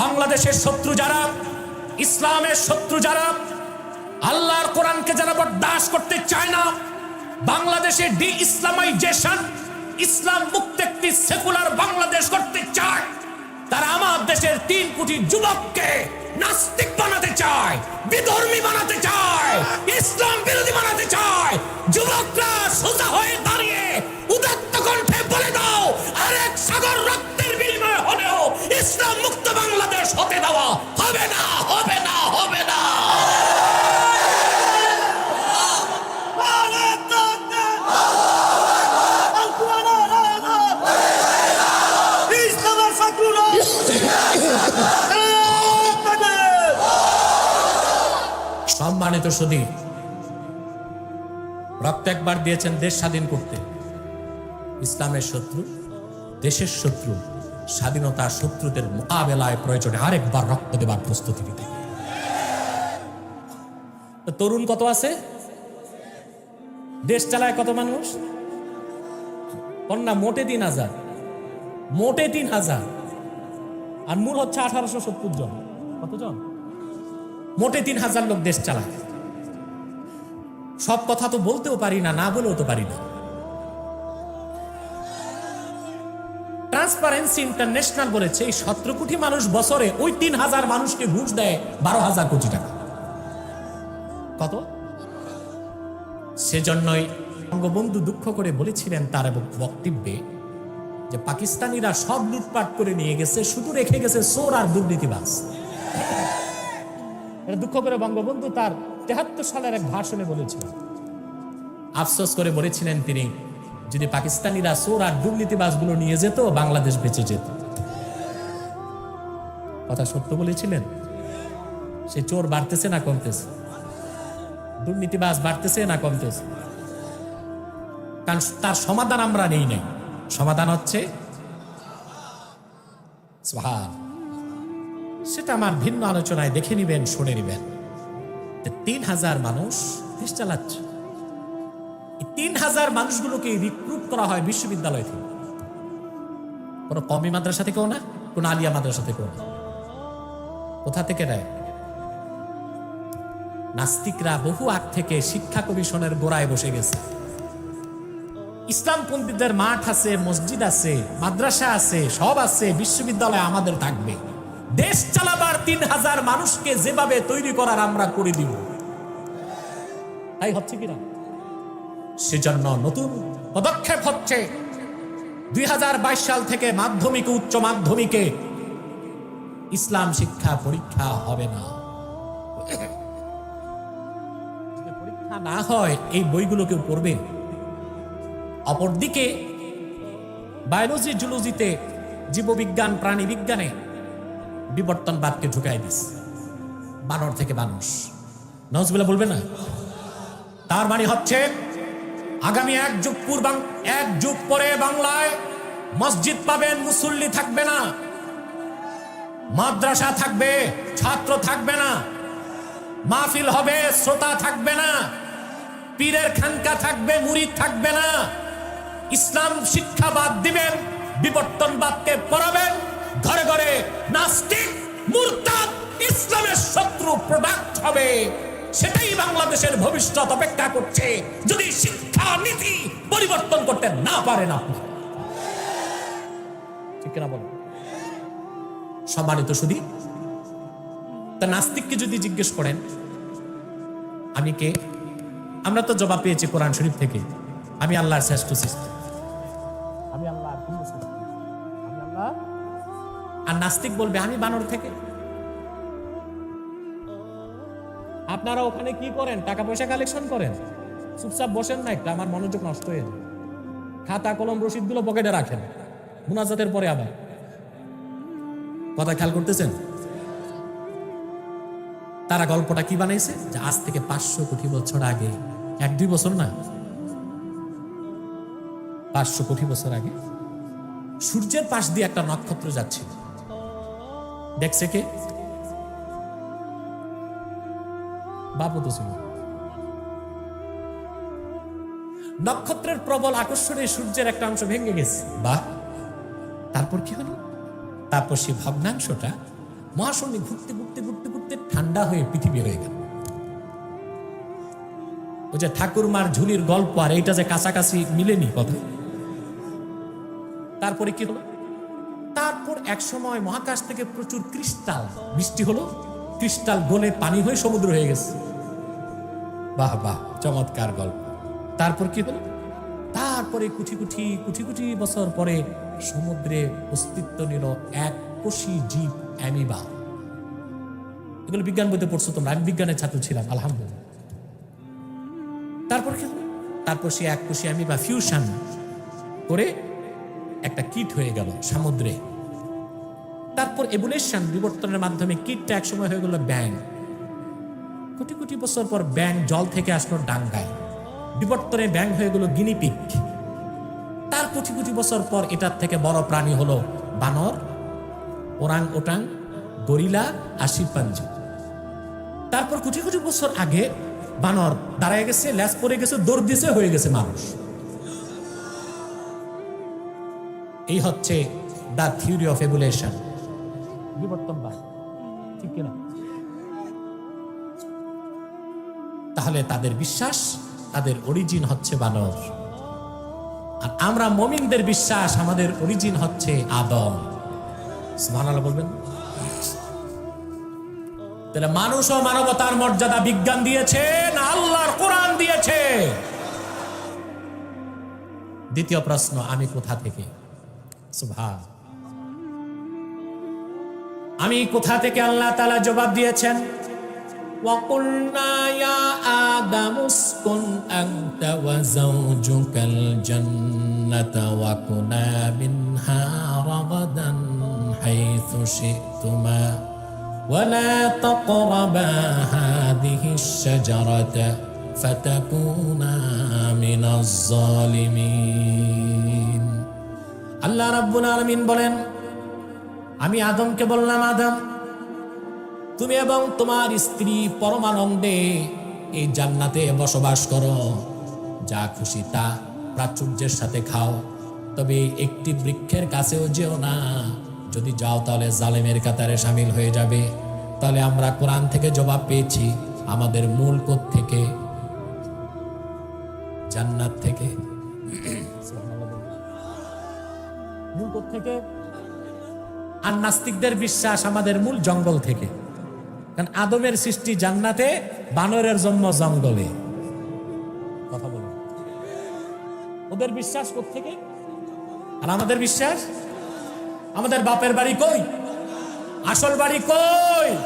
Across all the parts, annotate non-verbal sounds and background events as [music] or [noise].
বাংলাদেশের শত্রু যারা, ইসলামের শত্রু যারা, আল্লাহর কোরআনকে যারা বরদাস্ত করতে চায় না বাংলাদেশে ডি ইসলামাইজেশন ইসলাম মুক্ত একটি সেকুলার বাংলাদেশ করতে চায়, তারা আমার দেশের তিন কোটি যুবককে নাস্তিক বানাতে চায়, বিধর্মী বানাতে চায়, ইসলাম বিরোধী বানাতে চায়। যুবকরা সোজা হয়ে দাঁড়িয়ে উদাত্ত কণ্ঠে বলে দাও, আরেক সাগর রক্তের হলেও ইসলাম মুক্ত বাংলাদেশ হতে দেওয়া হবে না হবে না হবে না। সম্মানিত সুদী রক্ত একবার দিয়েছেন দেশ স্বাধীন করতে। ইসলামের শত্রু, দেশের শত্রু। স্বাধীনতার শত্রুদের মোকাবেলায় প্রয়োজনে আরেকবার রক্ত দেবার প্রস্তুতি নিতে। তরুণ কত আছে? দেশ চালায় কত মানুষ? কন্যা মোটে তিন হাজার। মোটে তিন হাজার। আর মূল হচ্ছে আঠারোশো সত্তর জন। কতজন? মোটে তিন হাজার লোক দেশ চালায়। সব কথা তো বলতেও পারি না না বলেও তো পারি না। ট্রান্সপারেন্সি ইন্টারন্যাশনাল বলেছে, এই সতেরো কোটি মানুষ বছরে ওই তিন হাজার মানুষকে ঘুষ দেয় বারো হাজার কোটি টাকা। কত? সেজন্যই বঙ্গবন্ধু দুঃখ করে বলেছিলেন তার এবং বক্তব্যে যে পাকিস্তানিরা সব লুটপাট করে নিয়ে গেছে, শুধু রেখে গেছে চোর আর দুর্নীতিবাস দুঃখ করে বঙ্গবন্ধু তার তেহাত্তর সালের এক ভাষণে বলেছিলেন। আফসোস করে বলেছিলেন তিনি যদি পাকিস্তানিরা চোর আর দুর্নীতিবাজগুলো নিয়ে যেত, বাংলাদেশ বেঁচে যেত। কথা সত্য বলেছিলেন? সে চোর বাড়তেছে না কমতেছে? দুর্নীতিবাজ বাড়তেছে না কমতেছে? কারণ তার সমাধান আমরা নেই নাই। সমাধান হচ্ছে সেটা আমার ভিন্ন আলোচনায় দেখে নিবেন, শুনে নিবেন। তিন হাজার মানুষ দেশ চালাচ্ছে। তিন হাজার মানুষগুলোকে রিক্রুট করা হয় বিশ্ববিদ্যালয় থেকে। কোনো কমি মাদ্রাসা থেকেও না, কোনো আলিয়া মাদ্রাসা থেকেও না। কোথা থেকে নেয়? নাস্তিকরা বহু আগ থেকে শিক্ষা কমিশনের গোড়ায় বসে গেছে। ইসলাম পন্থীদের মাঠ আছে, মসজিদ আছে, মাদ্রাসা আছে, সব আছে, বিশ্ববিদ্যালয় আমাদের থাকবে। দেশ চালাবার তিন হাজার মানুষকে যেভাবে তৈরি করার আমরা করে দিব। তাই হচ্ছে কিনা সেজন্য নতুন পদক্ষেপ হচ্ছে দুই হাজার বাইশ সাল থেকে মাধ্যমিক উচ্চ মাধ্যমিকে ইসলাম শিক্ষা পরীক্ষা হবে না। পরীক্ষা না হয়, এই বইগুলো কেউ পড়বে? অপরদিকে, বায়োলজি, জুলজিতে জীববিজ্ঞান প্রাণী বিজ্ঞানে বিবর্তনবাদকে ঢুকাই দিস। বানর থেকে মানুষ। নজগুলা বলবে না? তার মানে হচ্ছে আগামী এক যুগ পূর্বাং এক যুগ পরে বাংলায় মসজিদ পাবেন মুসল্লি থাকবে না। মাদ্রাসা থাকবে, ছাত্র থাকবে না। মাহফিল হবে, শ্রোতা থাকবে না। পীরের খানকা থাকবে, মুরিদ থাকবে না। ইসলাম শিক্ষা বাদ দিবেন বিবর্তনবাদকে পড়াবেন ঘরে ঘরে নাস্তিক, মুরতাদ, ইসলামের শত্রু প্রোডাক্ট হবে। সেটাই বাংলাদেশের ভবিষ্যৎ অপেক্ষা করছে। যদি শিক্ষা নীতি পরিবর্তন করতে না পারেন আপনি। ঠিক কিনা বলেন সম্মানিত শুধু তা নাস্তিককে যদি জিজ্ঞেস করেন আমি কে? আমরা তো জবাব পেয়েছি কোরআন শরীফ থেকে। আমি আল্লাহর শ্রেষ্ঠ সৃষ্টি। আমি আল্লাহ আমি আল্লাহ আর নাস্তিক বলবে আমি বানর থেকে? আপনারা ওখানে কি করেন? টাকা পয়সা কালেকশন করেন? চুপচাপ বসেন না একটা, আমার মনোযোগ নষ্ট হয়ে যায়। খাতা, কলম রসিদগুলো পকেটে রাখেন। মুনাজাতের পরে আবার। কথা খেয়াল করতেছেন? তারা গল্পটা কি বানাইছে? যে আজ থেকে পাঁচশো কোটি বছর আগে, এক, দুই বছর না? পাঁচশো কোটি বছর আগে, সূর্যের পাশ দিয়ে একটা নক্ষত্র যাচ্ছে দেখছে কে? বাপু তো ছিল। নক্ষত্রের প্রবল আকর্ষণে সূর্যের একটা অংশ ভেঙে গেছে। বা তারপর কি হলো? তারপর সেই ভগ্নাংশটা মহাশূন্যে ঘুরতে ঘুরতে ঘুরতে ঘুরতে ঠান্ডা হয়ে পৃথিবী হয়ে গেল। ওই যে ঠাকুরমার ঝুলির গল্প আর এইটা যে কাছাকাছি মিলেনি কথা। তারপরে কি হলো? তারপর এক সময় মহাকাশ থেকে প্রচুর ক্রিস্টাল বৃষ্টি হলো। ক্রিস্টাল গলে পানি হয়ে সমুদ্র হয়ে গেছে। বাহ বাহ, চমৎকার গল্প। তারপর কি হলো? তারপরে কুঠি কুঠি কুঠি কুঠি বছর পরে সমুদ্রে অস্তিত্ব নিল এক কোষী জীব, অ্যামিবা। এগুলো বিজ্ঞান বইতে পড়ছো তোমরা? আমি বিজ্ঞানের ছাত্র ছিলাম, আলহামদুলিল্লাহ। তারপর কি তারপর সে এক কোষী অ্যামিবা ফিউশন করে একটা কিট হয়ে গেল সমুদ্রে। তারপর এভুলেশন বিবর্তনের মাধ্যমে কিটটা এক সময় হয়ে গেল ব্যাং কোটি কোটি বছর পর ব্যাং জল থেকে আসলো ডাঙ্গায়। বিবর্তনে ব্যাং হয়ে গেল গিনিপিক তার কোটি কোটি বছর পর এটার থেকে বড় প্রাণী হলো বানর ওরাং ওটাং গরিলা, আর শিম্পাঞ্জি। তারপর কোটি কোটি বছর আগে বানর দাঁড়ায় গেছে ল্যাস পরে গেছে, দৌড় দিছে হয়ে গেছে মানুষ। এই হচ্ছে দ্য থিওরি অফ এভুলেশন বিবর্তনবাদ ঠিক কিনা? তাহলে তাদের বিশ্বাস, তাদের অরিজিন হচ্ছে বানর। আর আমরা মমিনদের বিশ্বাস, আমাদের অরিজিন হচ্ছে আদম। সুবহানাল্লাহ বলবেন? তাহলে মানুষ ও মানবতার মর্যাদা বিজ্ঞান দিয়েছে না আল্লাহর কোরআন দিয়েছে? দ্বিতীয় প্রশ্ন, আমি কোথা থেকে? সুভাষ আমি কোথা থেকে আল্লাহ তালা জবাব দিয়েছেন وقلنا يا آدم اسكن أنت وزوجك الجنة وكلا منها رغدا حيث شئتما ولا تقربا هذه الشجرة فتكونا من الظالمين আল্লাহ রাব্বুল আলামিন বলেন আমি আদমকে বললাম আদম তুমি এবং তোমার স্ত্রী পরমানন্দে এই জান্নাতে বসবাস করো। যা খুশি তা প্রাচুর্যের সাথে খাও। তবে একটি বৃক্ষের কাছেও যেও না। যদি যাও তাহলে জালেমের কাতারে সামিল হয়ে যাবে। তাহলে আমরা কোরআন থেকে জবাব পেয়েছি আমাদের মূল কোথ থেকে জান্নাত থেকে। [clears throat] মূল কোথ থেকে আর নাস্তিকদের বিশ্বাস আমাদের মূল জঙ্গল থেকে। কারণ আদমের সৃষ্টি জান্নাতে, বানরের জন্ম জঙ্গলে। কথা বলো ওদের বিশ্বাস থেকে আর আমাদের বিশ্বাস? আমাদের বাপের বাড়ি কই? আসল বাড়ি কই?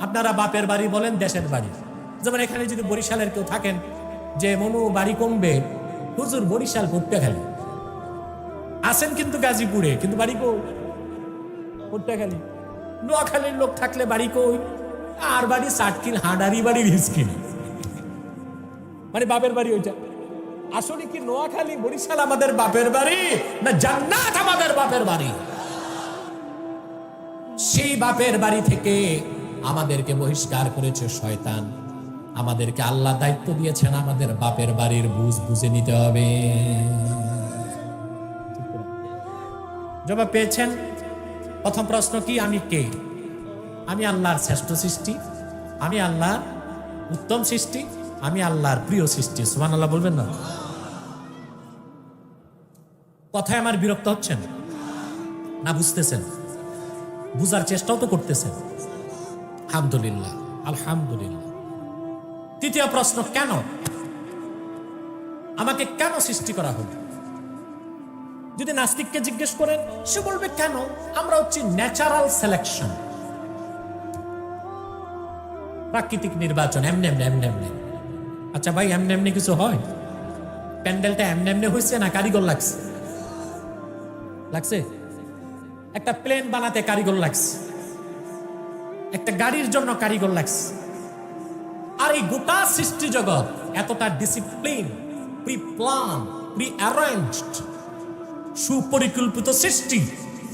আপনারা বাপের বাড়ি বলেন, দেশের বাড়ি। যেমন এখানে যদি বরিশালের কেউ থাকেন, যে, মনু, বাড়ি কমবে হুজুর বরিশাল পড়তে খেলে আসেন কিন্তু গাজীপুরে, কিন্তু বাড়ি কই? পড়তে খেলি নোয়াখালীর লোক থাকলে বাড়ি কই? আর বাড়ি সাটকিল হাঁডারি বাড়ি রিস্কিল মানে বাপের বাড়ি ওইটা। আসলে কি নোয়াখালী, বরিশাল আমাদের বাপের বাড়ি, না জান্নাত আমাদের বাপের বাড়ি? সেই বাপের বাড়ি থেকে আমাদেরকে বহিষ্কার করেছে শয়তান। আমাদেরকে আল্লাহ দায়িত্ব দিয়েছেন আমাদের বাপের বাড়ির বুঝ বুঝে নিতে হবে। জবাব পেয়েছেন? প্রথম প্রশ্ন কি? আমি কে? আমি আল্লাহর শ্রেষ্ঠ সৃষ্টি, আমি আল্লাহর উত্তম সৃষ্টি, আমি আল্লাহর প্রিয় সৃষ্টি। সুমান আল্লাহ বলবেন না? কথায় আমার বিরক্ত হচ্ছেন? না, বুঝতেছেন। বুঝার চেষ্টাও তো করতেছেন। আলহামদুলিল্লাহ আলহামদুলিল্লাহ। তৃতীয় প্রশ্ন, কেন? আমাকে কেন সৃষ্টি করা হলো? যদি নাস্তিককে জিজ্ঞেস করেন, সে বলবে, কেন? আমরা হচ্ছি ন্যাচারাল সিলেকশন প্রাকৃতিক নির্বাচন, এমনি এমনি এমনি এমনি। আচ্ছা ভাই, এমনি এমনি কিছু হয়? প্যান্ডেলটা এমনি এমনি হয়েছে না কারিগর লাগছে? লাগছে? একটা প্লেন বানাতে কারিগর লাগছে। একটা গাড়ির জন্য কারিগর লাগছে। আর এই গোটা সৃষ্টি জগৎ এতটা discipline preplan pre arranged সুপরিকল্পিত সৃষ্টি,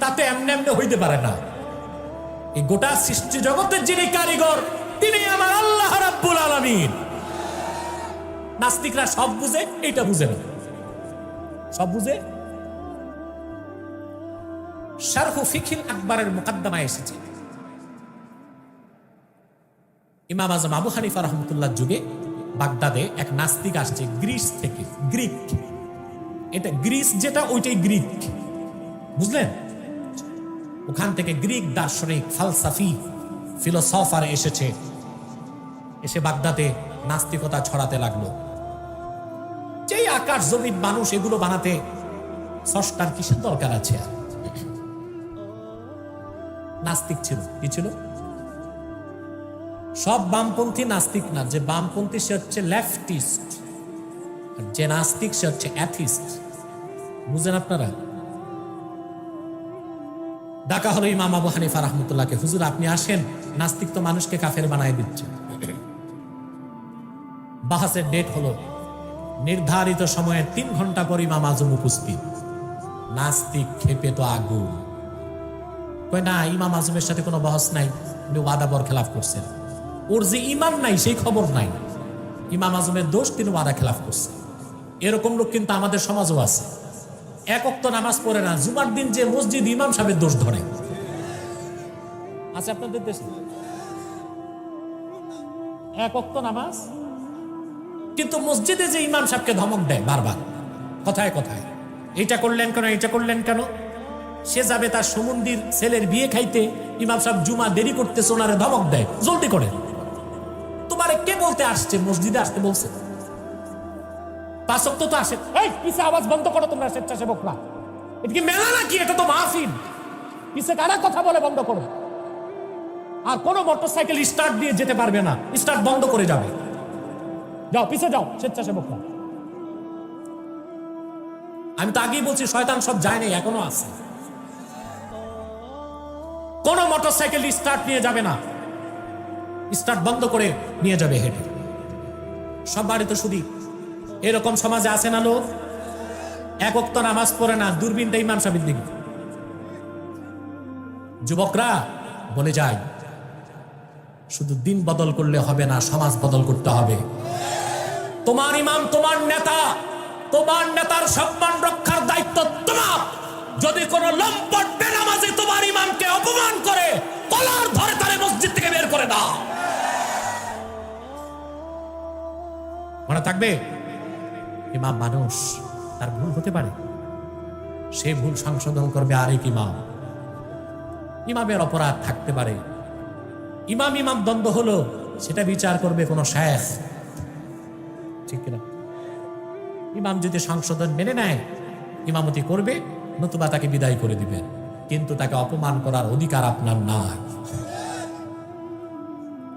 তাতে এমনি এমনি হইতে পারে না। এই গোটা সৃষ্টি জগতের যিনি কারিগর, তিনি আমার আল্লাহ রাব্বুল আলামিন। নাস্তিকরা সব বুঝে এটা বুঝে না। সব বুঝে? শারহু ফিখিল আকবরের মুকাদ্দমায় এসেছে। ইমাম আজম আবু হানিফা রহমতুল্লাহ যুগে বাগদাদে এক নাস্তিক আসছে গ্রিস থেকে, গ্রিক। এটা গ্রিস যেটা, ওইটাই গ্রিক। বুঝলেন? ওখান থেকে গ্রিক দার্শনিক, ফালসাফি, ফিলোসফার এসেছে। এসে বাগদাদে নাস্তিকতা ছড়াতে লাগল। যেই আকাশ জমিন মানুষ এগুলো বানাতে সস্তার কিসের দরকার আছে নাস্তিক ছিল। কি ছিল? সব বামপন্থী নাস্তিক না, যে বামপন্থী সে হচ্ছে লেফটিস্ট যে নাস্তিক সে হচ্ছে অ্যাথিস্ট। বুঝেন আপনারা? ডাকা হলো ইমাম আবু হানিফা রহমতুল্লাহকে। হুজুর, আপনি আসেন, নাস্তিক তো মানুষকে কাফের বানায় দিচ্ছে। বাহাসের ডেট হলো নির্ধারিত সময়ের তিন ঘণ্টা পর ইমাম আজম উপস্থিত। নাস্তিক খেপে তো আগুন। কই না, ইমাম আজমের সাথে কোনো বহস নাই, উনি ওয়াদা বর খেলাফ করছেন। ওর যে ইমান নাই, সেই খবর নাই। ইমাম আজমের দোষ তিনি ওয়াদা খেলাফ করছেন। এরকম লোক কিন্তু আমাদের সমাজও আছে। এক অক্ত নামাজ পড়ে না। জুমার দিন যে মসজিদ ইমাম সাহেবের দোষ ধরে। আছে আপনাদের দেশে এক নামাজ? কিন্তু মসজিদে যে ইমাম সাহেবকে ধমক দেয় বারবার, কথায় কথায়, এইটা করলেন কেন এটা করলেন কেন? সে যাবে তার সমুন্দির ছেলের বিয়ে খাইতে, ইমাম সাহেব জুমা দেরি করতে ওনারে ধমক দেয়, জলদি করে তোমারে কে বলতে আসছে? মসজিদে আসতে বলছে। পাঁচক তো আসে। এই পিছে আওয়াজ বন্ধ করো তোমরা স্বেচ্ছাসেবকরা? এটা কি মেলা নাকি, এটা তো মাহফিল। পিছে কারা কথা বলে বন্ধ করো? আর কোনো মোটরসাইকেল স্টার্ট দিয়ে যেতে পারবে না স্টার্ট বন্ধ করে যাবে। যাও, পিছে যাও, স্বেচ্ছাসেবকরা। আমি তো আগেই বলছি, শয়তান সব যায় নাই, এখনও আছে। কোন মোটরসাইকেল স্টার্ট নিয়ে যাবে না। স্টার্ট বন্ধ করে নিয়ে যাবে হেঁটে। সব বাড়িতে শুধু এরকম সমাজে আছে না লোক? এক অক্ত নামাজ পড়ে না, দূরবীনটা ইমাম সাহেবের দিকে। যুবকরা, বলে যায় শুধু দিন বদল করলে হবে না, সমাজ বদল করতে হবে। তোমার ইমাম, তোমার নেতা, তোমার নেতার সম্মান রক্ষার দায়িত্ব তোমার। যদি কোনো লম্পট বেনামাজি তোমার ইমামকে অপমান করে, কলার ধরে তারে মসজিদ থেকে বের করে দাও। মনে থাকবে? ইমাম মানুষ, তার ভুল হতে পারে। সে ভুল সংশোধন করবে আরেক ইমাম। ইমামের অপরাধ থাকতে পারে। ইমাম ইমাম দ্বন্দ্ব হলো, সেটা বিচার করবে কোনো শেখ। ঠিক কিনা? ইমাম যদি সংশোধন মেনে নেয়, ইমামতি করবে, নতুবা তাকে বিদায় করে দিবেন কিন্তু তাকে অপমান করার অধিকার আপনার নাই।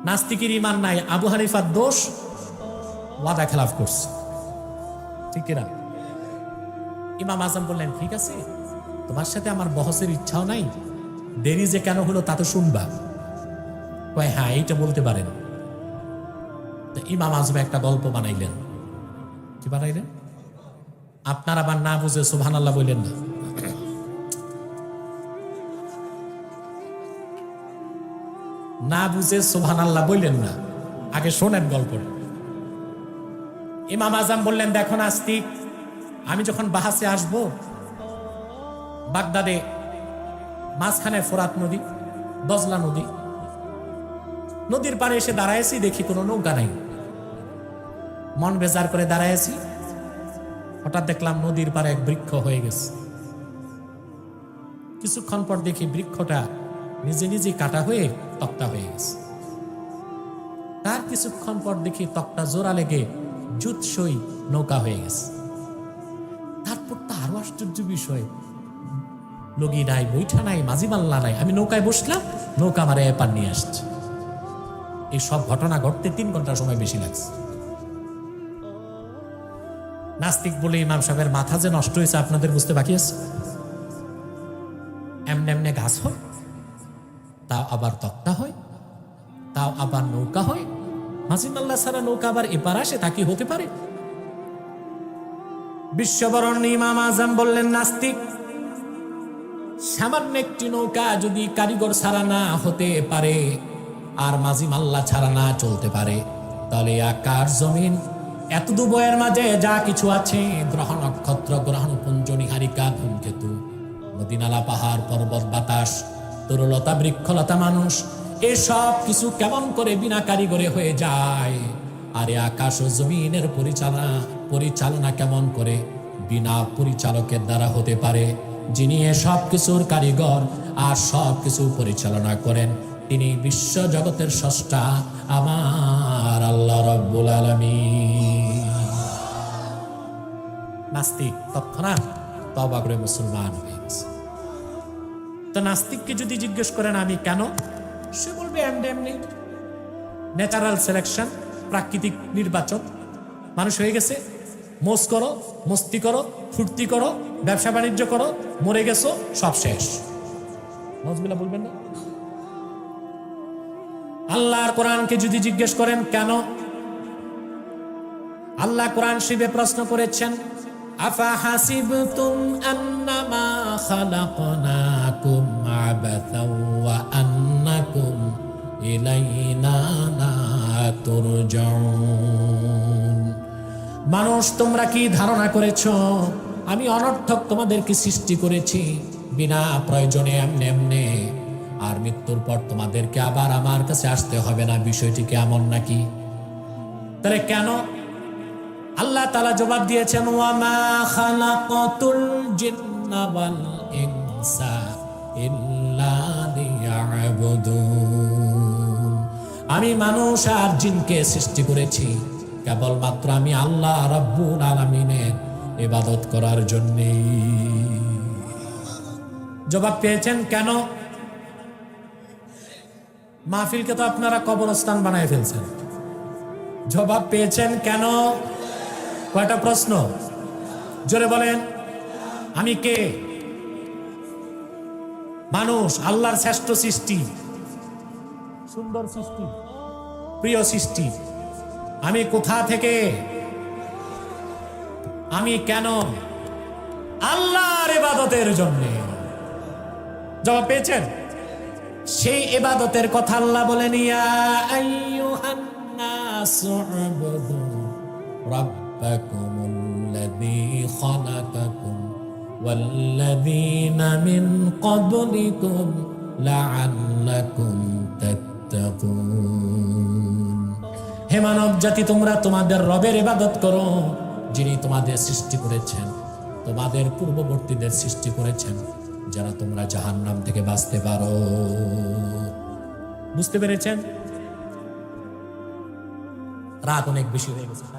নাস্তিকের ইমান নাই, আবু হানিফার দোষ ওয়াদা খেলাফ করছে। ঠিক কিনা ইমাম আজম বললেন, ঠিক আছে, তোমার সাথে আমার বহসের ইচ্ছাও নাই। দেরি যে কেন হলো তা তো শুনবা। কয় হ্যাঁ এইটা বলতে পারেন। ইমাম আজম একটা গল্প বানাইলেন। কি বানাইলেন? আপনার আবার না বুঝে সুবহান আল্লাহ বললেন না। না বুঝে সুবহান আল্লাহ বললেন না। আগে শোনেন গল্পটা। ইমাম আজম বললেন, দেখো নাস্তিক, আমি যখন বাহাসে আসব, বাগদাদে মাঝখানে ফোরাত নদী, দজলা নদী, নদীর পাড়ে এসে দাঁড়াইছি দেখি কোনো নৌকা নাই। মন বেজার করে দাঁড়াইছি হঠাৎ দেখলাম নদীর পাড়ে এক বৃক্ষ হয়ে গেছে। কিছুক্ষণ পর দেখি বৃক্ষটা নিজে নিজে কাটা হয়ে তক্তা হয়ে গেছে। তার কিছুক্ষণ পর দেখি তক্তা জোড়া লেগে জুৎসই নৌকা হয়ে গেছে। তারপর তো আরও আশ্চর্য বিষয়। লগি নাই, বৈঠা নাই মাঝি মাল্লা নাই, আমি নৌকায় বসলাম, নৌকা মারে এপার নিয়ে আসছে। এই সব ঘটনা ঘটতে তিন ঘণ্টা সময় বেশি লাগছে। নাস্তিক বলে ইমাম সাহেবের মাথা যে নষ্ট হয়েছে, আপনাদের বুঝতে বাকি আছে? এমনে এমনে গাছ হয়, তাও আবার তক্তা হয়, তাও আবার নৌকা হয় মাসিমাল্লাহ সারা নৌকা আবার এপার আসে, তা কি হতে পারে? বিশ্ববরণ ইমাম আজম বললেন, নাস্তিক, সামান্য একটি নৌকা যদি কারিগর ছাড়া না হতে পারে আর মাঝি মাল্লা ছাড়া না চলতে পারে, তাহলে আকার জমিন। এত দুবয়ের মাঝে যা কিছু আছে গ্রহ নক্ষত্র, গ্রহণ পুঞ্জ, নিহারিকা, ধূমকেতু নদীনালা পাহাড়, পর্বত, বাতাস, তরুলতা, বৃক্ষলতা মানুষ এসব কিছু কেমন করে বিনা কারিগরে হয়ে যায়? আরে আকাশ ও জমিনের পরিচালনা পরিচালনা কেমন করে বিনা পরিচালকের দ্বারা হতে পারে? যিনি সব কিছুর কারিগর আর সব কিছু পরিচালনা করেন, তিনি বিশ্ব জগতের স্রষ্টা আমার আল্লাহ রব্বুল আলামিন। নাস্তিক, তৎক্ষণাৎ তবা করে মুসলমান হয়ে গেছে। তো নাস্তিককে যদি জিজ্ঞেস করেন, আমি কেন? সে বলবে এমনি এমনি ন্যাচারাল সিলেকশন প্রাকৃতিক নির্বাচন। মানুষ হয়ে গেছে। মোজ করো, মস্তি করো, ফুর্তি করো, ব্যবসা বাণিজ্য করো, মরে গেছো, সব শেষ। মজগুলা বলবেন না? আল্লাহর কোরআনকে যদি জিজ্ঞেস করেন, কেন? আল্লাহ কোরআন শিবে প্রশ্ন করেছেন, আফা হাসিবতুম আন্নামা খালাকনাকুম আন্নাকুম ইলাইনা মানুষ, তোমরা কি ধারণা করেছ? আমি অনর্থক তোমাদেরকে সৃষ্টি করেছি, বিনা প্রয়োজনে এমনে এমনে। আর মৃত্যুর পর তোমাদেরকে আবার আমার কাছে আসতে হবে না, বিষয়টি কেমন নাকি? তাহলে কেন? আল্লাহ তালা জবাব দিয়েছেন, ওয়ামা খালাকাতুল জিন্না ওয়াল ইনসা ইল্লা আমি মানুষ আর জিনকে সৃষ্টি করেছি। কেবলমাত্র আমি আল্লাহ রাব্বুল আলামিনের ইবাদত করার জন্যে জবাব পেয়েছেন কেন? মাহফিলকে তো আপনারা কবরস্থান বানায় ফেলছেন। জবাব পেয়েছেন কেন? কয়টা প্রশ্ন? জোরে বলেন। আমি কে? মানুষ, আল্লাহর শ্রেষ্ঠ সৃষ্টি। সুন্দর সৃষ্টি প্রিয় সৃষ্টি আমি কোথা থেকে আমি কেন আল্লাহর ইবাদতের জন্য জবাব পেয়েছেন সেই ইবাদতের কথা আল্লাহ বলেন ইয়া আইয়ুহান নাসু উবুদু রাব্বাকুমুল্লাযী খালাকাকুম والذين من قبلكم لعلكم تتقون হে মানব জাতি, তোমরা তোমাদের রবের ইবাদত করো, যিনি তোমাদের সৃষ্টি করেছেন, তোমাদের পূর্ববর্তীদের সৃষ্টি করেছেন, যারা তোমরা জাহান নাম থেকে বাঁচতে পারো। বুঝতে পেরেছেন? রাত অনেক বেশি হয়ে গেছে।